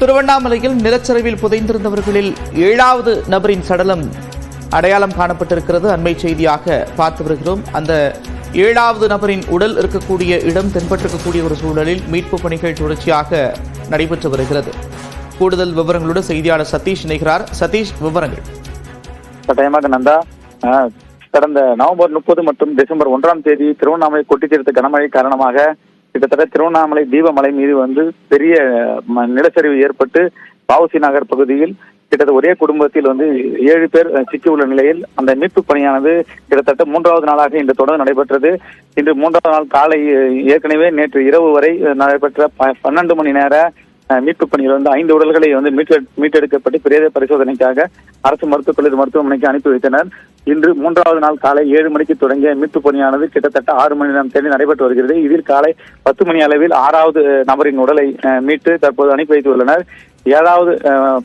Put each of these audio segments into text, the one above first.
திருவண்ணாமலையில் நிலச்சரிவில் புதைந்திருந்தவர்களில் ஏழாவது நபரின் சடலம் அடையாளம் காணப்பட்டிருக்கிறது. அண்மை செய்தியாக பார்த்து வருகிறோம். அந்த ஏழாவது நபரின் உடல் இருக்கக்கூடிய இடம் தென்பட்டிருக்கக்கூடிய ஒரு சூழலில் மீட்பு பணிகள் தொடர்ச்சியாக நடைபெற்று வருகிறது. கூடுதல் விவரங்களோடு செய்தியாளர் சதீஷ் இணைகிறார். சதீஷ் விவரங்கள். கட்டாயமாக நந்தா கடந்த நவம்பர் முப்பது மற்றும் டிசம்பர் ஒன்றாம் தேதி திருவண்ணாமலை கொட்டித்தீர்த்த கனமழை காரணமாக கிட்டத்தட்ட திருவண்ணாமலை தீபமலை மீது வந்து பெரிய நிலச்சரிவு ஏற்பட்டு பாவுசி நகர் பகுதியில் கிட்டத்தட்ட ஒரே குடும்பத்தில் வந்து ஏழு பேர் சிக்கியுள்ள நிலையில் அந்த மீட்பு பணியானது கிட்டத்தட்ட மூன்றாவது நாளாக இன்று தொடர்ந்து நடைபெற்றது. இன்று மூன்றாவது நாள் காலை ஏற்கனவே நேற்று இரவு வரை நடைபெற்ற ப- பன்னெண்டு மணி நேர அஹ், மீட்பு பணியில் வந்து ஐந்து உடல்களை வந்து மீட்டெடுக்கப்பட்டு பிரேத பரிசோதனைக்காக அரசு மருத்துவக் கல்லூரி மருத்துவமனைக்கு அனுப்பி வைத்தனர். இன்று மூன்றாவது நாள் காலை ஏழு மணிக்கு தொடங்கிய மீட்பு பணியானது கிட்டத்தட்ட ஆறு மணி நேரம் தேடி நடைபெற்று வருகிறது. இதில் காலை பத்து மணி அளவில் ஆறாவது நபரின் உடலை மீட்டு தற்போது அனுப்பி வைத்துள்ளனர். ஏழாவது அஹ்,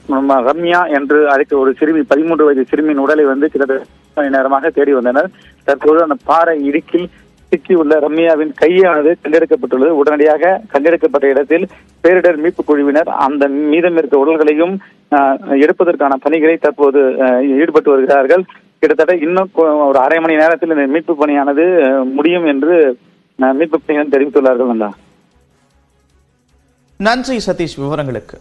ரம்யா என்று அழைக்க ஒரு சிறுமி பதிமூன்று வயது சிறுமியின் உடலை வந்து கிட்டத்தட்ட மணி நேரமாக தேடி வந்தனர். தற்போது அந்த பாறை இடுக்கில் சிக்கியுள்ள ரம்யாவின் கையானது கண்டெடுக்கப்பட்டுள்ளது. உடனடியாக கண்டெடுக்கப்பட்ட இடத்தில் பேரிடர் மீட்பு குழுவினர் அந்த மீதம் இருக்க உடல்களையும் எடுப்பதற்கான பணிகளை தற்போது ஈடுபட்டு வருகிறார்கள். கிட்டத்தட்ட இன்னும் ஒரு அரை மணி நேரத்தில் இந்த மீட்பு பணியானது முடியும் என்று மீட்பு பணியினர் தெரிவித்துள்ளார்கள் நன்றி சதீஷ் விவரங்களுக்கு.